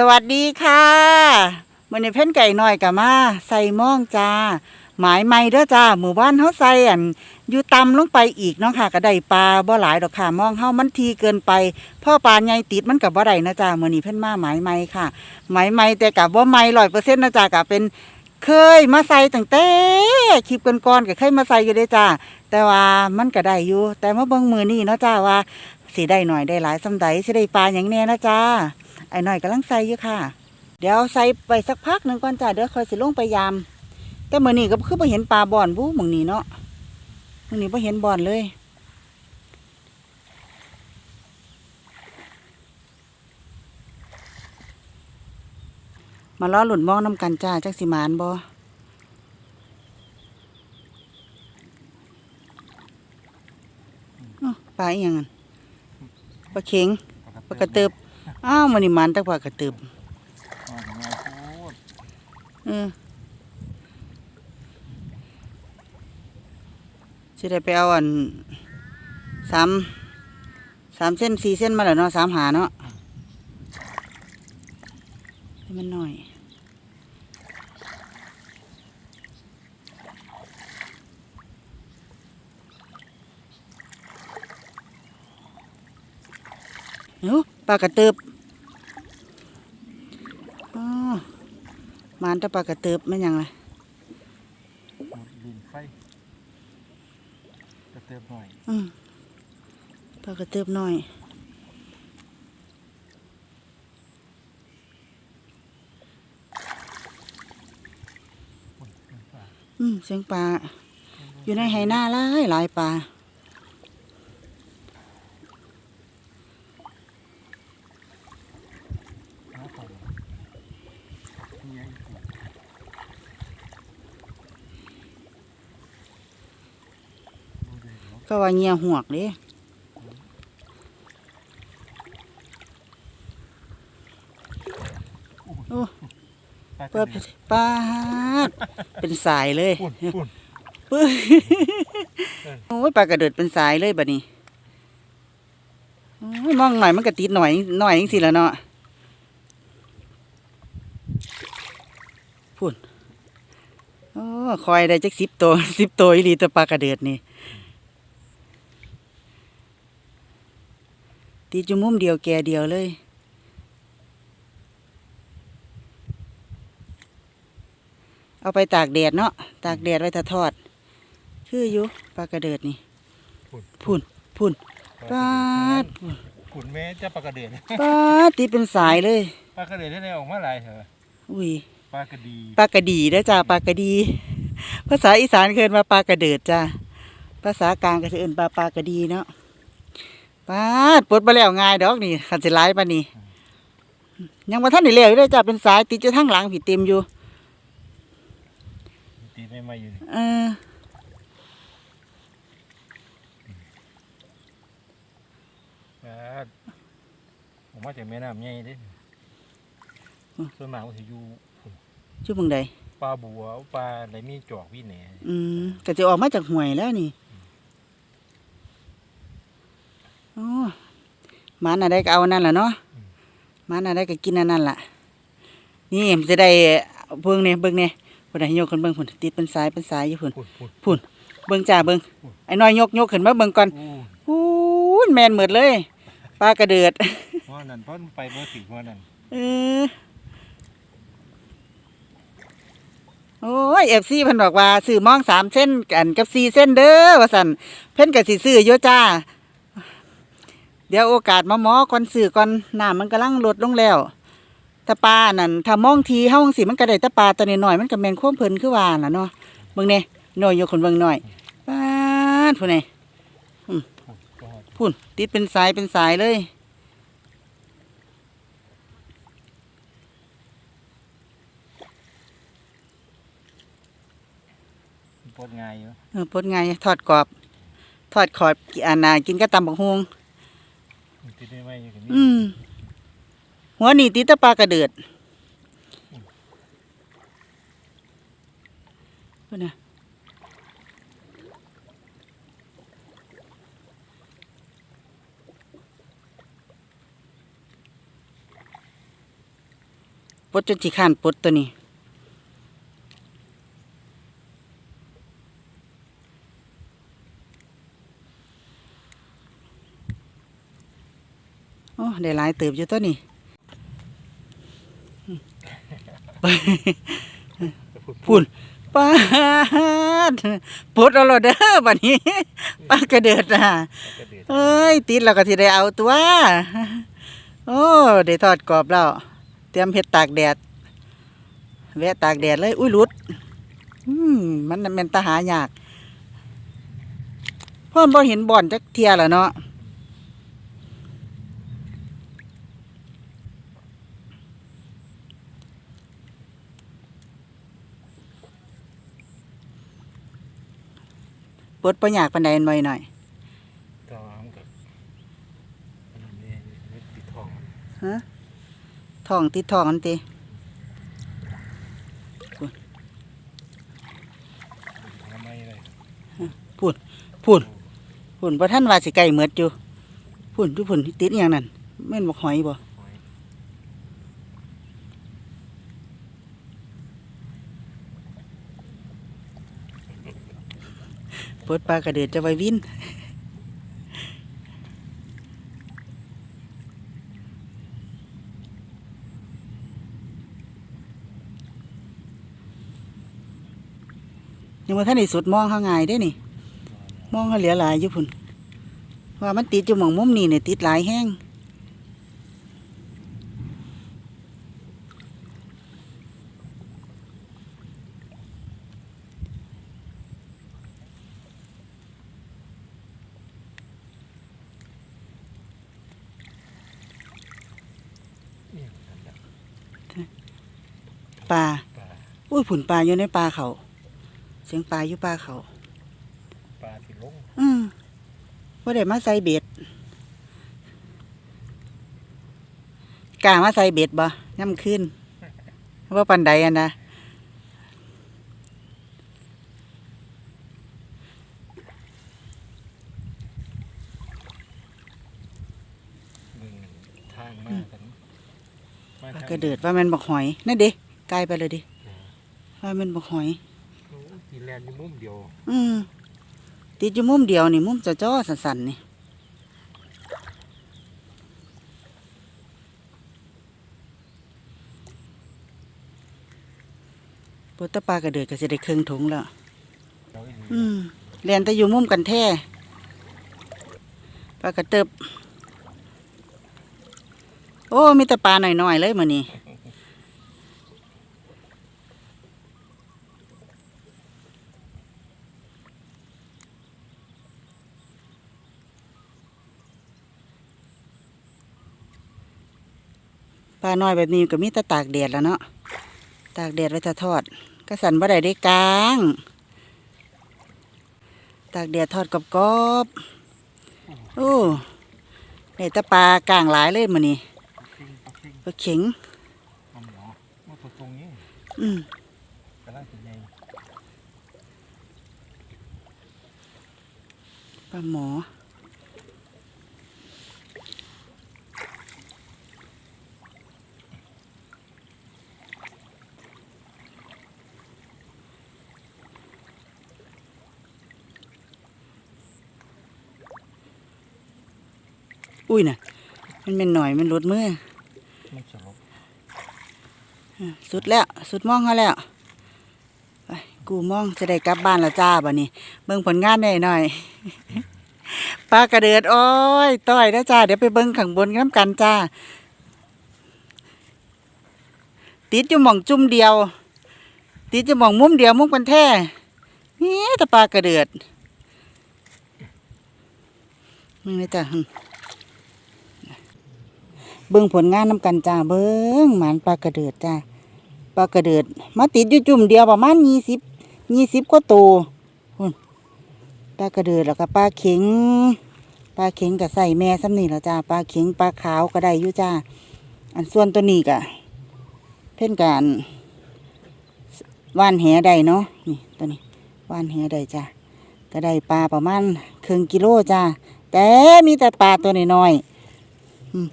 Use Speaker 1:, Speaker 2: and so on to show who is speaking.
Speaker 1: สวัสดีค่ะมันนี้เพ่นไก่หน้อยกับมาใส่ม่องจ้า หมายไม่เด้อจ้าหมู่บ้านเฮาใส่อันอยู่ตำลงไปอีกเนาะค่ะก็ได้ปลาบ่หลายดอกค่ะมองเฮามันทีเกินไปพ่อปลาใหญ่ติดมันกับบ่ได้นะจ้ามื้อนี้เพิ่นมาหมายไม่ค่ะ หมายไม่แต่กับบ่ไม่100%นต์นะจ้าก็เป็นเคยมาใส่ตั้งแต่คลิปก่อนๆก็เคยมาใส่อยู่เด้จ้าแต่ว่ามันก็ได้อยู่แต่มาเบิ่งมือนี่เนาะจ้าว่าสิได้หน่อยได้หลายสำใดสิได้ปลาหยังแน่นะจ้า ไอ้หน่อยกำลังใส่อยู่ค่ะ เดี๋ยวใส่ไปสักพักหนึ่งก่อนจ้าเดี๋ยวคอยสิลงไปยาม แต่เมื้อนี้ก็คือบ่เห็นปลาบ่อนบู้หมึงนี้เนาะมื้อนี้บ่เห็นบ่อนเลยมาล้อหลุนมองน้ำกันจ้าจักสิมานบอปลาอีหยังปลาเข็งปลากระเติบ อ้าวมันนี่หมันแตักปลากระเติบ
Speaker 2: อ๋อทำไมพูด
Speaker 1: เออสิได้ไปเอาอันสามสามเส้นสี่เส้นมาแล้วเนาะสามหาเนาะให้มันหน่อย เอ้า ปลากระเติบอ๋อมานแต่ปลากระเติบไม่นหยังไง
Speaker 2: ดินไฟกระเติบหน่อย
Speaker 1: อืมปลากระเติบหน่อยอืมเสียงปลาอยู่ในไหนาหลายหลายปลา
Speaker 2: น้ำผมนี่ยังอยู่ดูดิเนาะ
Speaker 1: ก็ ว่าเงียหวกเด้โอ้
Speaker 2: ปลา
Speaker 1: เปิด
Speaker 2: กระ
Speaker 1: ปลาดเป็นสายเลย
Speaker 2: ปุ่นปุ่น
Speaker 1: ปื้อโอ้ยปลากระเดิดเป็นสายเลยบัดนี้โอ้ยมองหน่อยมันก็ติดหน่อยหน่อยจังสิแล้วเนาะพุ่นโอ้คอยได้จักสิบตัวสิบตัวอีหลีตัวปลากระเดิดนี่ ติดอยู่มุมเดียวแกเดียวเลย เอาไปตากแดดเนาะตากแดดไว้ถ้าทอด คืออยู่ปลากระเดิดนี่
Speaker 2: ปุ่น
Speaker 1: พุ่นพุ่น
Speaker 2: ปลา
Speaker 1: ปาด
Speaker 2: ปุ่นแม่จะปลากระเดือน
Speaker 1: ปาดติดเป็นสายเลย
Speaker 2: ปลากระเดือนที่ไหนออกมาหลายเหรอ
Speaker 1: อุ้ย
Speaker 2: ปลากระดี
Speaker 1: ปลากระดีเด้อจ้าปลากระดี ภาษาอีสานเคินมาปลากระเดิดจ้าภาษากลางก็จะเอิ้นปลาปลากระดีเนาะ ปาดปลดมาแล้วง่ายดอกนี่ขันสิร้ายปานนี้ยังมาท่านได้เลี้ยวอยู่เลยจ้าเป็นสายติดอยู่ทั้งหลังผิดเต็มอยู่
Speaker 2: ตีไม่มาอยู่นี่
Speaker 1: เออ
Speaker 2: ปลาออกมาจากแม่น้ำใหญ่เด้ส่วนมากมันจะอยู่พุ่น
Speaker 1: ชื่อมึงใด
Speaker 2: ปลาบัวปลาไหนมีจอกวิ่แหน่
Speaker 1: อืมก็จะออกมาจากห่วยแล้วนี่โอ้ห มันอะไรก็เอาอันนั่นแหละเนาะหมันอะไรก็กินอันนั่นล่ะนี่มันจะได้เบิ่งเนี่ยเบิ่งเนี่ยคนไหนยกขึ้นเบิ่งผุนติดเป็นสายเป็นสายอยู่ผุน
Speaker 2: พุ่นพุ่น
Speaker 1: เบิ่งจ้าเบิ่งไอ้น้อยยกยกขึ้นมาเบิ่งก่อน
Speaker 2: อู้
Speaker 1: อู้ยแมนหมดเลยปลากระเดือด
Speaker 2: เพราะนั่นเพราะมันไปเบอร์สี่เพราะนั่น
Speaker 1: เออโอ้ยเอฟซีเพิ่นบอกว่าซื้อมองสามเส้นกันกับสี่เส้นเด้อว่าสันเพิ่นก็สิซื้ออยู่จ้า เดี๋ยวโอกาสมาหมอก่อนซื้อก่อนน้ำมันกำลังลดลงแล้วแตะปลานั่นถ้ามองทีเฮาจั่งสิมันก็ได้แตะปลาตัวน้อยๆมันก็แม่นโค้มเพิ่นคือว่าน่ะเนาะเบิ่งแน่น้อยอยู่คนเบิ่งหน่อยปาดผู้ใด
Speaker 2: พุ่นก็
Speaker 1: พุ่นติดเป็นสายเป็นสายเลย
Speaker 2: ปวดง่ายอยู่
Speaker 1: เออปดไงทอดกรอบ ทอดขอดอันน่ะกินก็ตำบักฮวง
Speaker 2: ติดไม่ไหมอยู่กับ
Speaker 1: อื
Speaker 2: นี่
Speaker 1: มหัวนี่ติดแตะปลากระเดือดเพิ่นน่ะดจนสิข้านปลดตัวนี้โอ้ ได้หลายเติบอยู่ตัวนี้พุ่นป้าดปลดเอาและเด้อบัดนี้ป้ากระเดิดอะ
Speaker 2: กระเด็ด
Speaker 1: เอ้ย ติดแล้วก็สิได้เอาตัว โอ้ได้ทอดกรอบแล้ว เตรียมเฮ็ดตากแดด แวะตากแดดเลย อุ้ยหลุด อืมมันน่ะแม่นตาหายากเพิ่นบ่เห็นบ่อนจักเที่ยแล้วเนาะ ปลดบ่ยากปานใดหน่อยหน่อย
Speaker 2: ตามกับอันนี้นี่ติดทอง
Speaker 1: ฮะท้องติดท้องอันติ
Speaker 2: ทำไมเลย
Speaker 1: พุ่นพุ่นบ่ทันว่าสิไก่เหมือดอยู่พุ่นทุพุ่นติดอหย่างนั้นแม่นบ่หอยบ่
Speaker 2: หอย
Speaker 1: ปดปลากระเดิดจะไปวินยังบ่ทันในสุดมองเขาง่ายด้นี่ มองเขาเหลือหลายอยู่พุ่นว่ามันติดอยู่หม่องมุมนี่เนี่ยติดหลายแห้ง
Speaker 2: เนี่ยนั่นแหละ
Speaker 1: ปลา
Speaker 2: ปลา
Speaker 1: อุ้ยผุนปลาอยู่ในปลาเขาเสียงปลาอยู่ปลาเขา
Speaker 2: ปลาที่ลง
Speaker 1: อืมว่าได้มาใส่เบ็ดกล้ามาใส่เบ็ดบ่ย่ำขึ้นว่าปันใดอันนะ
Speaker 2: ดึงทางมากกันมา
Speaker 1: ปลา
Speaker 2: ทาง
Speaker 1: กระเดิดว่ามันบักหอยนั่นเด้ กลายไปเลยดิว่ามันบักหอย
Speaker 2: โอ้กินแลนด์อยู่มุมเดียว
Speaker 1: อืมติดอยู่มุมเดียวนี่มุมจะจ้อๆสันๆนี่ปตะปลากระเดิดก็จะได้เครื่องถุงแล้ว
Speaker 2: เราอีก
Speaker 1: อืมเรียนแต่อยู่มุมกันแท้ปลากระเติบ โอ้ มีแต่ปลาหน่อยๆเลยมื้อนี้ ปลาน้อยแบบนี้ก็มีแต่ตากแดดแล้วเนาะตากแดดไว้ถ้าทอดก็สั่นบ่ได้ได้กลาง ตากแดดทอดกรอบๆโอ้ได้แต่ปลากลางหลายเลยมื้อนี้
Speaker 2: ปลาเค็งปลาเค็ง
Speaker 1: ปลาเข็ง
Speaker 2: ปลาหมอมาตัวตรงนี้
Speaker 1: อืม
Speaker 2: กระลังเป็นไง
Speaker 1: ปลาหมอ อุ้ยน่ะ มันเป็นหน่อยมันหลุดมือ
Speaker 2: มันสลบ
Speaker 1: สุดแล้ว สุดมองเขาแล้วไปกูมองจะได้กลับบ้านแล้วจ้าบ่นี้เบิ่งผลงานได้หน่อยปลากระเดือดโอ้ยต้อยแล้วจ้าเดี๋ยวไปเบิ่งข้างบนน้ำกันจ้า ติดอยู่หม่องจุ่มเดียว ติดอยู่หม่องมุมเดียวมุมกันแท้นี่แต่ปลากระเดือดมึงเลยจ้าหึ เบิ่งผลงานน้ำกันจ้าเบิ่งหมานปลากระเดือดจ้าปลากระเดือดมาติดอยู่จุ่มเดียวประมาณยี่สิบยี่สิบกว่าตัวพุ่นปลากระเดือดแล้วก็ปลาเข็งปลาเข็งกับใส่แม่ซ้ำนี่แล้วจ้าปลาเข็งปลาขาวก็ได้อยู่จ้าอันส่วนตัวนี้กะเพ่นการว่านแหได้เนาะนี่ตัวนี้ว่านแหได้จ้าก็ได้ปลาประมาณครึ่งกิโลจ้าแต่มีแต่ปลาตัวน้อยๆอืม